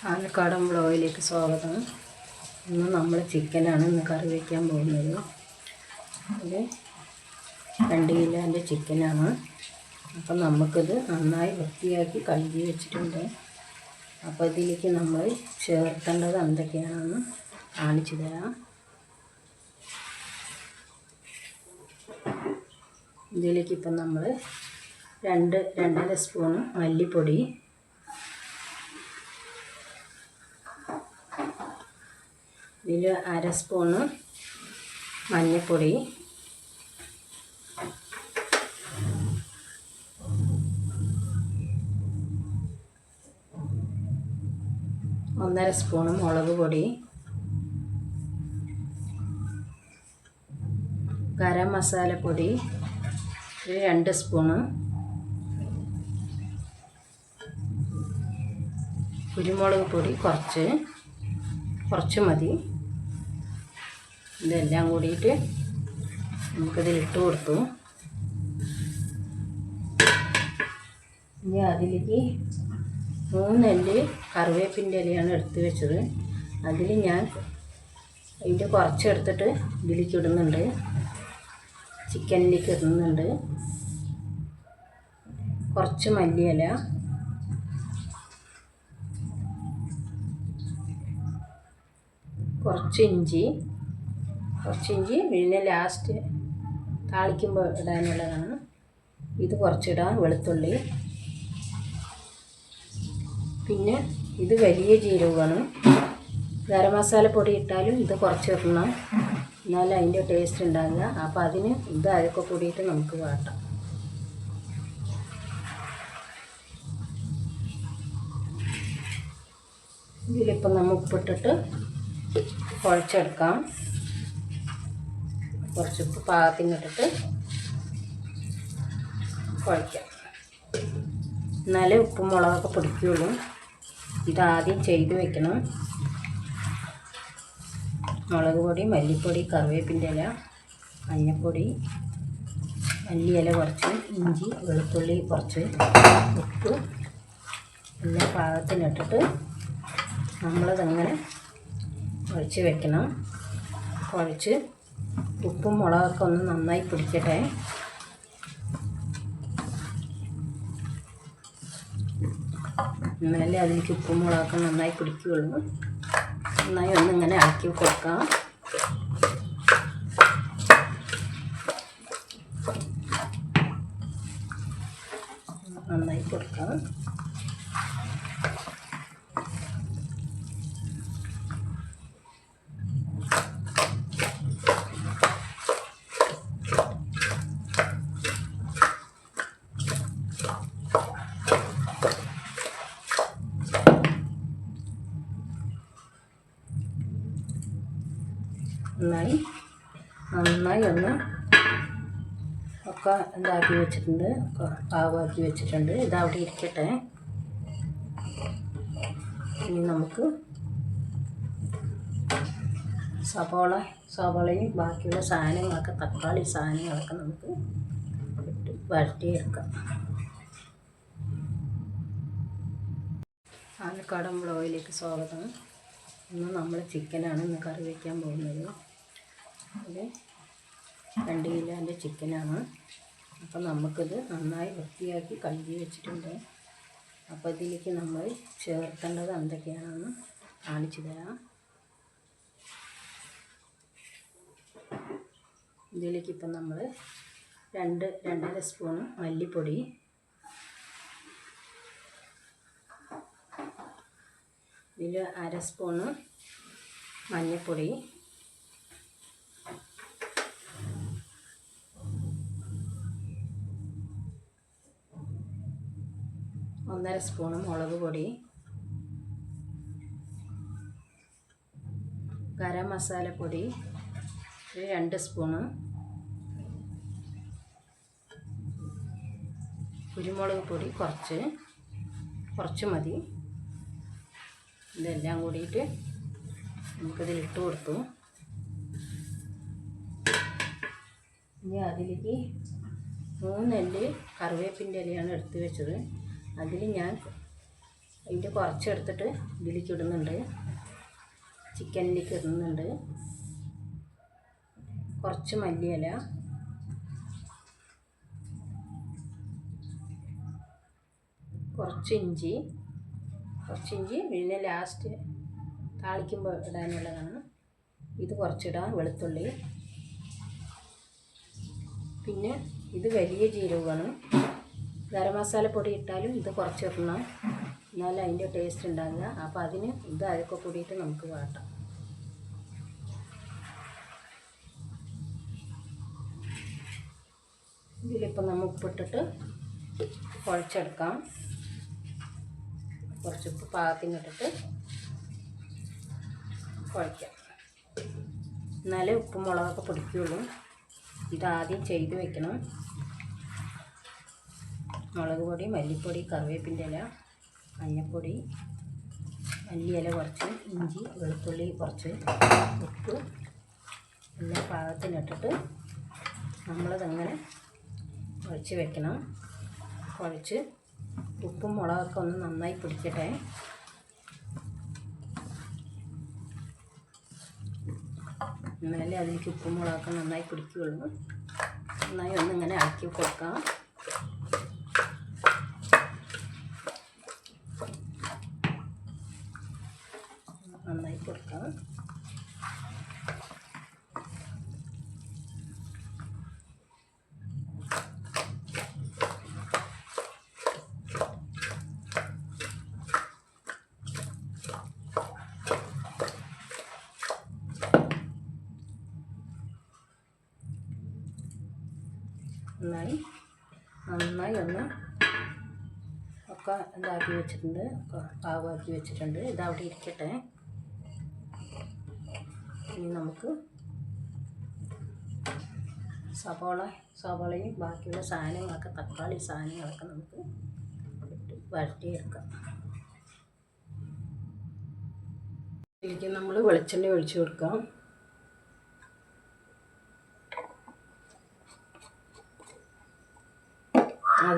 പാലക്കാടൻ ബ്ലോയിലേക്ക് സ്വാഗതം. ഇന്ന് നമ്മൾ ചിക്കനാണ് ഇന്ന് കറി വയ്ക്കാൻ പോകുന്നത്. ഇത് രണ്ട് കിലോന്റെ ചിക്കനാണ്. അപ്പം നമുക്കിത് നന്നായി വൃത്തിയാക്കി കഴുകി വെച്ചിട്ടുണ്ട്. അപ്പോൾ ഇതിലേക്ക് നമ്മൾ ചേർക്കേണ്ടത് എന്തൊക്കെയാണെന്ന് കാണിച്ചു തരാം. ഇതിലേക്ക് ഇപ്പം നമ്മൾ രണ്ട് രണ്ടര സ്പൂൺ മല്ലിപ്പൊടി ഇതിൽ അര സ്പൂണ് മഞ്ഞൾപ്പൊടി. ഒന്നര സ്പൂണ് മുളക് പൊടി. ഗരം മസാലപ്പൊടി ഒരു രണ്ട് സ്പൂണ്. കുരുമുളക് പൊടി കുറച്ച്. കുറച്ച് മതി. ഇതെല്ലാം കൂടിയിട്ട് നമുക്കിതിലിട്ട് കൊടുത്തു. ഇനി അതിലേക്ക് മൂന്നെല്ല് കറിവേപ്പിന്റെ ഇലയാണ് എടുത്ത് വെച്ചത്. അതിൽ ഞാൻ അതിന്റെ കുറച്ച് എടുത്തിട്ട് ഇതിലേക്ക് ഇടുന്നുണ്ട്. ചിക്കനിലേക്ക് ഇടുന്നുണ്ട്. കുറച്ച് മല്ലിയില. കുറച്ച് ഇഞ്ചി. കുറച്ച് ഇഞ്ചി പിന്നെ ലാസ്റ്റ് താളിക്കുമ്പോൾ ഇടാനുള്ളതാണ്. ഇത് കുറച്ചിടാം വെളുത്തുള്ളി. പിന്നെ ഇത് വലിയ ജീരകമാണ്. ഗരം മസാല പൊടി ഇട്ടാലും ഇത് കുറച്ച് ഇടണം എന്നാലും അതിന്റെ ടേസ്റ്റ് ഉണ്ടാകില്ല അപ്പോൾ അതിന് ഇത് അതൊക്കെ കൂടിയിട്ട് നമുക്ക് വാട്ടാം. ഇതിലിപ്പം നമ്മൾ ഉപ്പിട്ടിട്ട് കുഴച്ചെടുക്കാം. കുറച്ച് ഉപ്പ് പാകത്തിനിട്ടിട്ട് കുഴയ്ക്കാം. എന്നാലേ ഉപ്പും മുളകൊക്കെ പിടിക്കുകയുള്ളൂ ഇതാദ്യം ചെയ്ത് വെക്കണം. മുളക് പൊടി മല്ലിപ്പൊടി കറിവേപ്പിന്റെ ഇല മഞ്ഞൾപ്പൊടി മല്ലിയില കുറച്ച് ഇഞ്ചി വെളുത്തുള്ളി കുറച്ച് ഉപ്പ് എല്ലാം പാകത്തിനിട്ടിട്ട് നമ്മളതങ്ങനെ കുഴച്ച് വെക്കണം. കുഴച്ച് ഉപ്പും മുളകൊക്കെ ഒന്ന് നന്നായി പിടിക്കട്ടെ. എന്നാലേ അതിലേക്ക് ഉപ്പും മുളകൊക്കെ നന്നായി പിടിക്കുകയുള്ളൂ. നന്നായി ഒന്നിങ്ങനെ ഇളക്കി കൊടുക്കാം. നന്നായി കൊടുക്കാം നന്നായി നന്നായി ഒന്ന് ഒക്കെ ഇതാക്കി വെച്ചിട്ടുണ്ട്. പാവാക്കി വെച്ചിട്ടുണ്ട്. ഇതവിടെ ഇരിക്കട്ടെ. ഇനി നമുക്ക് സവോള സവോളയും ബാക്കിയുള്ള സാധനങ്ങളൊക്കെ തക്കാളി സാധനങ്ങളൊക്കെ നമുക്ക് ഇട്ട് വഴറ്റിയെടുക്കാം. പാലക്കാടൻ ഓയിലേക്ക് സ്വാഗതം. ഇന്ന് നമ്മൾ ചിക്കനാണ് ഇന്ന് കറി വയ്ക്കാൻ പോകുന്നത്. ഇത് രണ്ട് കിലോന്റെ ചിക്കനാണ്. അപ്പം നമുക്കിത് നന്നായി വൃത്തിയാക്കി കഴുകി വെച്ചിട്ടുണ്ട്. അപ്പോൾ ഇതിലേക്ക് നമ്മൾ ചേർക്കേണ്ടത് എന്തൊക്കെയാണെന്ന് കാണിച്ചു തരാം. ഇതിലേക്ക് ഇപ്പം നമ്മൾ രണ്ട് രണ്ടര സ്പൂൺ മല്ലിപ്പൊടി. ഇതിൽ അര സ്പൂണ് മഞ്ഞൾപ്പൊടി. ഒന്നര സ്പൂണ് മുളക് പൊടി. ഗരം മസാലപ്പൊടി ഒരു രണ്ട് സ്പൂണ്. കുരുമുളക് പൊടി കുറച്ച് കുറച്ച് മതി. ഇതെല്ലാം കൂടിയിട്ട് നമുക്കിതിൽ ഇട്ട് കൊടുത്തു. ഇനി അതിലേക്ക് മൂന്നെല്ല് കറിവേപ്പിന്റെ ഇലയാണ് എടുത്ത് വെച്ചത്. അതിൽ ഞാൻ അതിന്റെ കുറച്ചെടുത്തിട്ട് ഇതിലേക്ക് ഇടുന്നുണ്ട്. ചിക്കനിലേക്ക് ഇടുന്നുണ്ട്. കുറച്ച് മല്ലിയില. കുറച്ച് ഇഞ്ചി. കുറച്ച് ഇഞ്ചി പിന്നെ ലാസ്റ്റ് താളിക്കുമ്പോൾ ഇടാനുള്ളതാണ്. ഇത് കുറച്ചിടാം വെളുത്തുള്ളി. പിന്നെ ഇത് വലിയ ജീരകമാണ്. ഗരം മസാല പൊടി ഇട്ടാലും ഇത് കുറച്ചിടണം. എന്നാലും അതിന്റെ ടേസ്റ്റ് ഉണ്ടാകുക അപ്പോൾ അതിന് ഇത് അതൊക്കെ കൂടിയിട്ട് നമുക്ക് വാട്ടാം. ഇതിലിപ്പോൾ നമ്മൾ ഉപ്പിട്ടിട്ട് കുഴച്ചെടുക്കാം. കുറച്ച് ഉപ്പ് പാകത്തിനിട്ടിട്ട് കുഴയ്ക്കാം എന്നാലേ ഉപ്പും മുളകൊക്കെ പിടിക്കുകയുള്ളൂ ഇതാദ്യം ചെയ്ത് വെക്കണം. മുളക് പൊടി മല്ലിപ്പൊടി കറിവേപ്പിന്റെ ഇല മഞ്ഞൾപ്പൊടി മല്ലിയില കുറച്ച് ഇഞ്ചി വെളുത്തുള്ളി കുറച്ച് ഉപ്പ് എല്ലാ പാകത്തിനിട്ടിട്ട് നമ്മളതങ്ങനെ കുഴച്ച് വെക്കണം. കുഴച്ച് ഉപ്പും മുളകൊക്കെ ഒന്ന് നന്നായി പിടിക്കട്ടെ. എന്നാലേ അതിലേക്ക് ഉപ്പും മുളകൊക്കെ നന്നായി പിടിക്കുകയുള്ളൂ. നന്നായി ഒന്നിങ്ങനെ ആക്കി കൊടുക്കാം നന്നായി കൊടുക്കാം നന്നായി നന്നായി ഒന്ന് ഒക്കെ ഇതാക്കി വെച്ചിട്ടുണ്ട് ഒക്കെ പാകമാക്കി വെച്ചിട്ടുണ്ട്. ഇതവിടെ ഇരിക്കട്ടെ. ഇനി നമുക്ക് സവോള സവോളയും ബാക്കിയുള്ള സാധനങ്ങളൊക്കെ തക്കാളി സാധനങ്ങളൊക്കെ നമുക്ക് ഇട്ട് എടുക്കാം ഇതിലേക്ക് നമ്മൾ വെളിച്ചെണ്ണ ഒഴിച്ചു കൊടുക്കാം.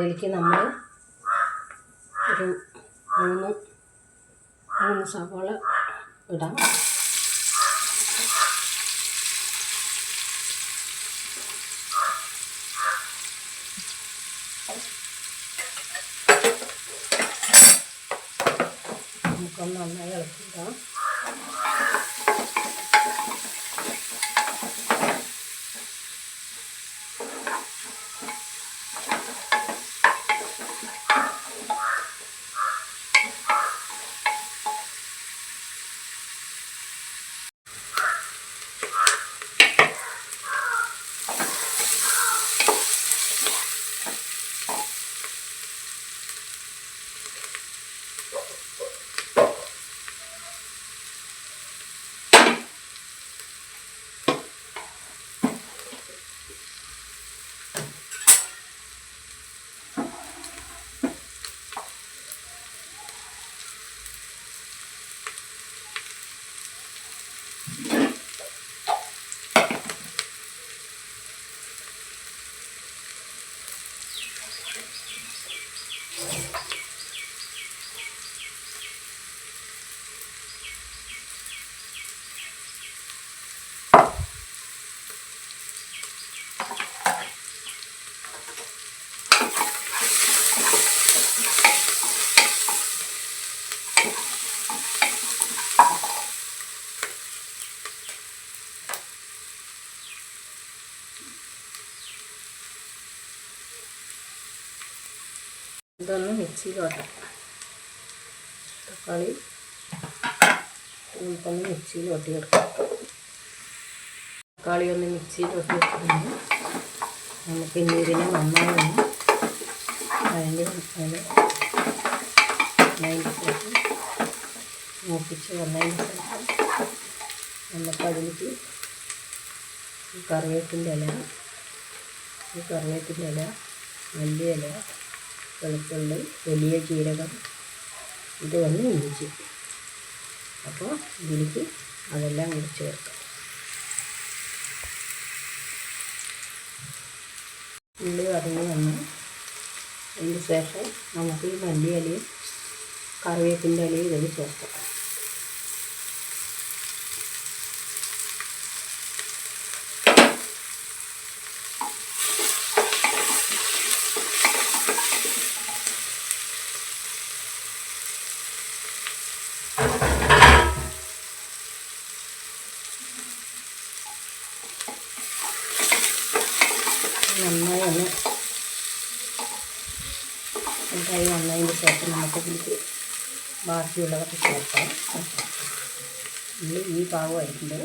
അതിലേക്ക് നമ്മൾ ഒരു മൂന്ന് മൂന്ന് സവാള ഇടാം. നമുക്കൊന്ന് നന്നായി ഇളക്കിയിടാം. ഇതൊന്ന് മിക്സിയിലോട്ട് തക്കാളി നമുക്കൊന്ന് മിക്സിയിൽ ഒട്ടിയെടുക്കാം തക്കാളി ഒന്ന് മിക്സിയിൽ ഒട്ടിയെടുക്കുന്നു നമുക്ക് ഇന്നീരിനെ നന്നായി അതിന്റെ അതിന് അതിന്റെ ശേഷം മൂപ്പിച്ച് വന്നതിന് ശേഷം നമുക്കതിലേക്ക് ഈ കറിവേപ്പിന്റെ ഇല ഈ കറിവേപ്പിന്റെ ഇല മല്ലിയില വെളുത്തുള്ളി വലിയ ജീരകം ഇത് വന്ന് ഇഞ്ചി. അപ്പോൾ ഇതിലേക്ക് അതെല്ലാം കൂടി ചേർക്കാം. ഉള്ളി വറങ്ങി വന്ന് അതിന് ശേഷം നമുക്ക് ഈ മല്ലിയിലയും കറിവേപ്പിന്റെ ഇലയും ഇതിൽ ചേർക്കാം നന്നായി ഒന്ന് നന്നായി വന്നതിന് ശേഷം നമുക്ക് ഇതിലേക്ക് ബാക്കിയുള്ളതൊക്കെ ചേർക്കാം ഇനി ഈ പാകമായിട്ടുണ്ട്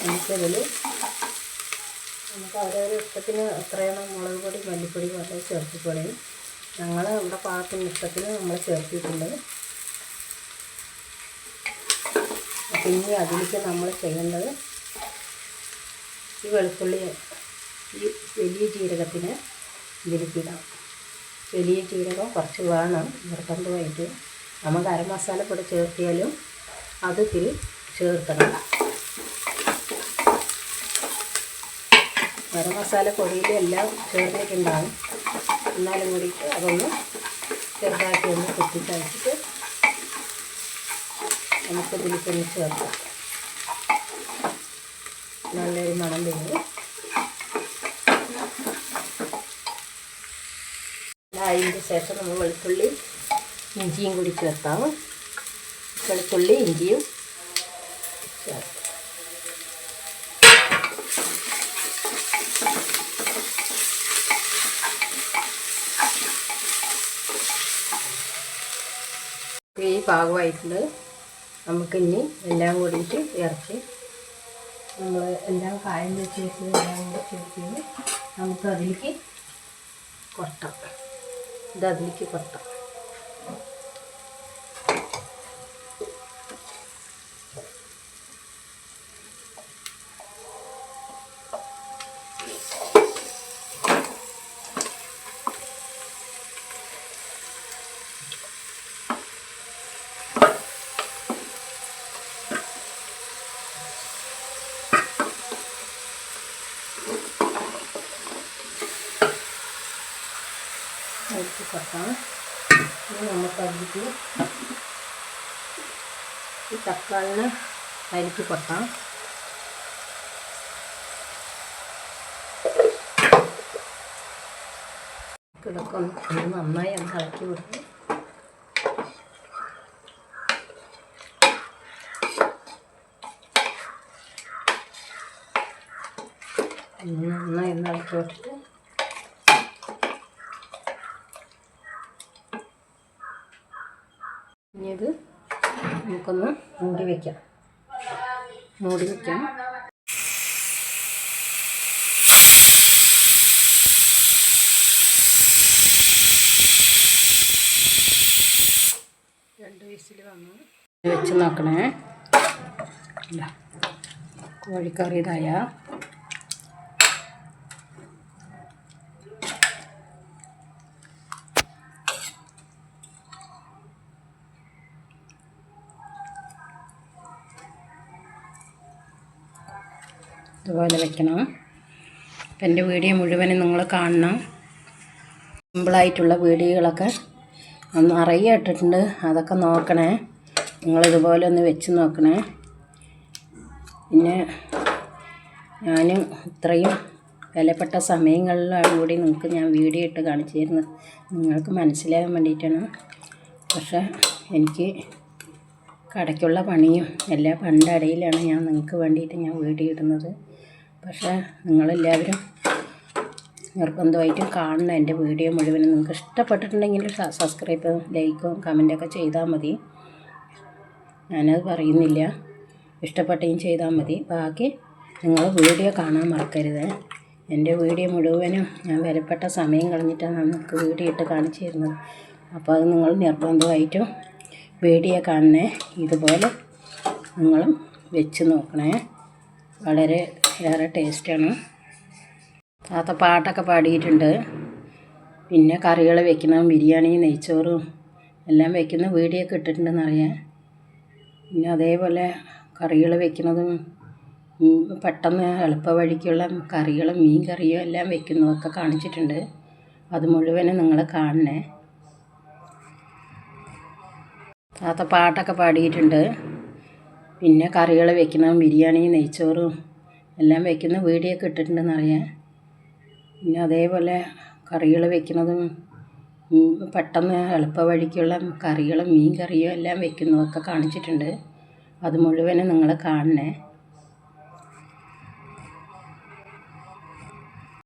നമുക്കതിൽ നമുക്ക് അവരവരെ ഇഷ്ടത്തിന് എത്രയാണ് മുളക് പൊടി മല്ലിപ്പൊടി പോലെ ചേർത്തിക്കോളയും ഞങ്ങൾ നമ്മുടെ പാകത്തിന് ഇഷ്ടത്തിന് നമ്മൾ ചേർത്തിട്ടുണ്ട് അപ്പം ഇനി അതിലേക്ക് നമ്മൾ ചെയ്യേണ്ടത് ഈ വെളുത്തുള്ളി ഈ വലിയ ജീരകത്തിന് ഇതിലേക്കിടാം വലിയ ജീരകം കുറച്ച് വേണം നിർബന്ധമായിട്ട്. നമ്മൾ ഗരം മസാലപ്പൊടി ചേർത്തിയാലും അത് ഇതിൽ ചേർക്കണം. ഗരം മസാല പൊടിയിലെല്ലാം ചേർന്നിട്ടുണ്ടാകും എന്നാലും കൂടിയിട്ട് അതൊന്ന് ചെറുതാക്കി ഒന്ന് കുത്തിക്കഴിച്ചിട്ട് നമുക്ക് ഇതിലേക്ക് ഒന്ന് ചേർക്കാം. നല്ലൊരു മണം വരും. അതിന്റെ ശേഷം നമ്മൾ വെളുത്തുള്ളി ഇഞ്ചിയും കൂടി ചേർത്താം വെളുത്തുള്ളി ഇഞ്ചിയും ചേർത്ത് ഈ പാകമായിട്ടുണ്ട്. നമുക്കിനി എല്ലാം കൂടിയിട്ട് ഇറച്ചി നമ്മൾ എല്ലാം കായം വെച്ച് വെച്ച് എല്ലാം കൂടി ചേർത്ത് നമുക്ക് അതിലേക്ക് കൊട്ടാം. ഇത് അതിലേക്ക് കൊട്ടാം അരിച്ച് കൊട്ടാം ഇനി നമുക്ക് അതിലേക്ക് ഈ തക്കാളിനെ അരിച്ച് കൊട്ടാം. ഇതൊക്കെ ഒന്ന് ഒന്ന് നന്നായി ഒന്ന് ഇളക്കി വിടും നന്നായി ഒന്ന് ഇളക്കി വിട്ടിട്ട് ഇനി ഇത് നമുക്കൊന്ന് മൂടി വയ്ക്കാം മൂടി വയ്ക്കാം രണ്ട് വയസ്സിൽ വന്ന്. വെച്ച് നോക്കണേ. ഇതാ. ഇതുപോലെ വെക്കണം. അപ്പം എന്റെ വീഡിയോ മുഴുവനും നിങ്ങൾ കാണണം. സിമ്പിളായിട്ടുള്ള വീഡിയോകളൊക്കെ നിറയെ ഇട്ടിട്ടുണ്ട്. അതൊക്കെ നോക്കണേ. നിങ്ങളിതുപോലെ ഒന്ന് വെച്ച് നോക്കണേ. പിന്നെ ഞാനും ഇത്രയും വിലപ്പെട്ട സമയങ്ങളിലാണ് കൂടി നിങ്ങൾക്ക് ഞാൻ വീഡിയോ ഇട്ട് കാണിച്ചു തരുന്നത്. നിങ്ങൾക്ക് മനസ്സിലാകാൻ വേണ്ടിയിട്ടാണ്. പക്ഷേ എനിക്ക് കടയ്ക്കുള്ള പണിയും എല്ലാ പണ്ടടയിലാണ് ഞാൻ നിങ്ങൾക്ക് വേണ്ടിയിട്ട് ഞാൻ വീഡിയോ ഇടുന്നത്. പക്ഷേ നിങ്ങളെല്ലാവരും നിർബന്ധമായിട്ടും കാണണം എന്റെ വീഡിയോ മുഴുവനും. നിങ്ങൾക്ക് ഇഷ്ടപ്പെട്ടിട്ടുണ്ടെങ്കിൽ സബ്സ്ക്രൈബ് ലൈക്കും കമന്റൊക്കെ ചെയ്താൽ മതി. ഞാനത് പറയുന്നില്ല. ഇഷ്ടപ്പെട്ടെങ്കിൽ ചെയ്താൽ മതി. ബാക്കി നിങ്ങൾ വീഡിയോ കാണാൻ മറക്കരുത്. എന്റെ വീഡിയോ മുഴുവനും ഞാൻ വിലപ്പെട്ട സമയം കളഞ്ഞിട്ടാണ് നിങ്ങൾക്ക് വീഡിയോ ഇട്ട് കാണിച്ചു തരുന്നത്. അപ്പോൾ അത് നിങ്ങൾ നിർബന്ധമായിട്ടും വീഡിയോ കാണണേ. ഇതുപോലെ നിങ്ങളും വെച്ച് നോക്കണേ. വളരെ ഏറെ ടേസ്റ്റാണ്. താത്ത പാട്ടൊക്കെ പാടിയിട്ടുണ്ട്. പിന്നെ കറികൾ വെക്കുന്ന ബിരിയാണി നെയ്ച്ചോറും എല്ലാം വെക്കുന്ന വീഡിയോ ഒക്കെ ഇട്ടിട്ടുണ്ടെന്നറിയാം. പിന്നെ അതേപോലെ കറികൾ വെക്കുന്നതും പെട്ടെന്ന് എളുപ്പ വഴിക്കുള്ള കറികളും മീൻ കറിയും എല്ലാം വെക്കുന്നതൊക്കെ കാണിച്ചിട്ടുണ്ട്. അത് മുഴുവനും നിങ്ങൾ കാണണേ. താത്ത പാട്ടൊക്കെ പാടിയിട്ടുണ്ട്. പിന്നെ കറികൾ വെക്കുന്നതും ബിരിയാണി നെയ്ച്ചോറും എല്ലാം വെക്കുന്ന വീഡിയോ ഒക്കെ ഇട്ടിട്ടുണ്ടെന്നറിയാം. പിന്നെ അതേപോലെ കറികൾ വെക്കുന്നതും പെട്ടെന്ന് എളുപ്പ വഴിക്കുള്ള കറികളും മീൻ കറിയും എല്ലാം വെക്കുന്നതൊക്കെ കാണിച്ചിട്ടുണ്ട്. അത് മുഴുവനും നിങ്ങൾ കാണണേ.